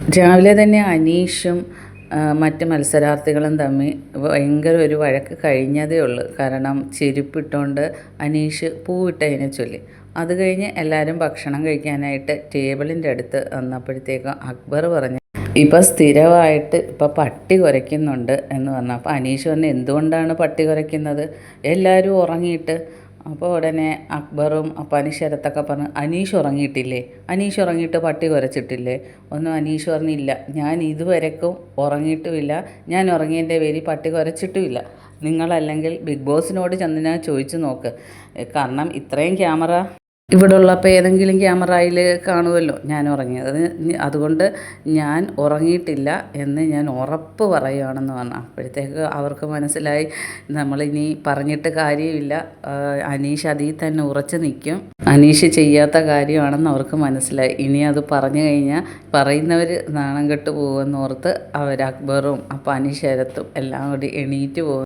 രാവിലെ തന്നെ അനീഷും മറ്റ് മത്സരാർത്ഥികളും തമ്മിൽ ഭയങ്കര ഒരു വഴക്ക് കഴിഞ്ഞതേ ഉള്ളൂ. കാരണം ചെരുപ്പിട്ടുകൊണ്ട് അനീഷ് പൂവിട്ടതിനെ ചൊല്ലി. അത് കഴിഞ്ഞ് എല്ലാവരും ഭക്ഷണം കഴിക്കാനായിട്ട് ടേബിളിന്റെ അടുത്ത് വന്നപ്പോഴത്തേക്കും അക്ബർ പറഞ്ഞു ഇപ്പം സ്ഥിരമായിട്ട് ഇപ്പം പട്ടി കുരയ്ക്കുന്നുണ്ട് എന്ന് പറഞ്ഞു. അപ്പോൾ അനീഷ് പറഞ്ഞു എന്തുകൊണ്ടാണ് പട്ടി കുരയ്ക്കുന്നത്? എല്ലാവരും ഉറങ്ങിയിട്ട് അപ്പോൾ ഉടനെ അക്ബറും അപ്പം ശരത്തൊക്കെ പറഞ്ഞു അനീഷ് ഉറങ്ങിയിട്ടില്ലേ? അനീഷ് ഉറങ്ങിയിട്ട് പട്ടി കുരച്ചിട്ടില്ലേ? ഒന്നും അനീഷ് പറഞ്ഞില്ല. ഞാൻ ഇതുവരെക്കും ഉറങ്ങിയിട്ടുമില്ല. ഞാൻ ഉറങ്ങിയതിന്റെ പേരിൽ പട്ടി കുരച്ചിട്ടുമില്ല. നിങ്ങളല്ലെങ്കിൽ ബിഗ് ബോസിനോട് ചെന്ന് ഞാൻ ചോദിച്ചു നോക്ക്. കാരണം ഇത്രയും ക്യാമറ ഇവിടെ ഉള്ളപ്പോൾ ഏതെങ്കിലും ക്യാമറയിൽ കാണുമല്ലോ? ഞാൻ ഉറങ്ങിയത് അത് അതുകൊണ്ട് ഞാൻ ഉറങ്ങിയിട്ടില്ല എന്ന് ഞാൻ ഉറപ്പ് പറയുകയാണെന്ന് പറഞ്ഞു. അപ്പോഴത്തേക്ക് അവർക്ക് മനസ്സിലായി നമ്മളിനി പറഞ്ഞിട്ട് കാര്യമില്ല. അനീഷ് അതിൽ തന്നെ ഉറച്ചു നിൽക്കും. അനീഷ് ചെയ്യാത്ത കാര്യമാണെന്ന് അവർക്ക് മനസ്സിലായി. ഇനി അത് പറഞ്ഞു കഴിഞ്ഞാൽ പറയുന്നവർ നാണം കെട്ട് പോകുമെന്നോർത്ത് അവർ അക്ബറും അപ്പം അനീഷ് ശരത്തും എല്ലാം കൂടി എണീറ്റ് പോകും.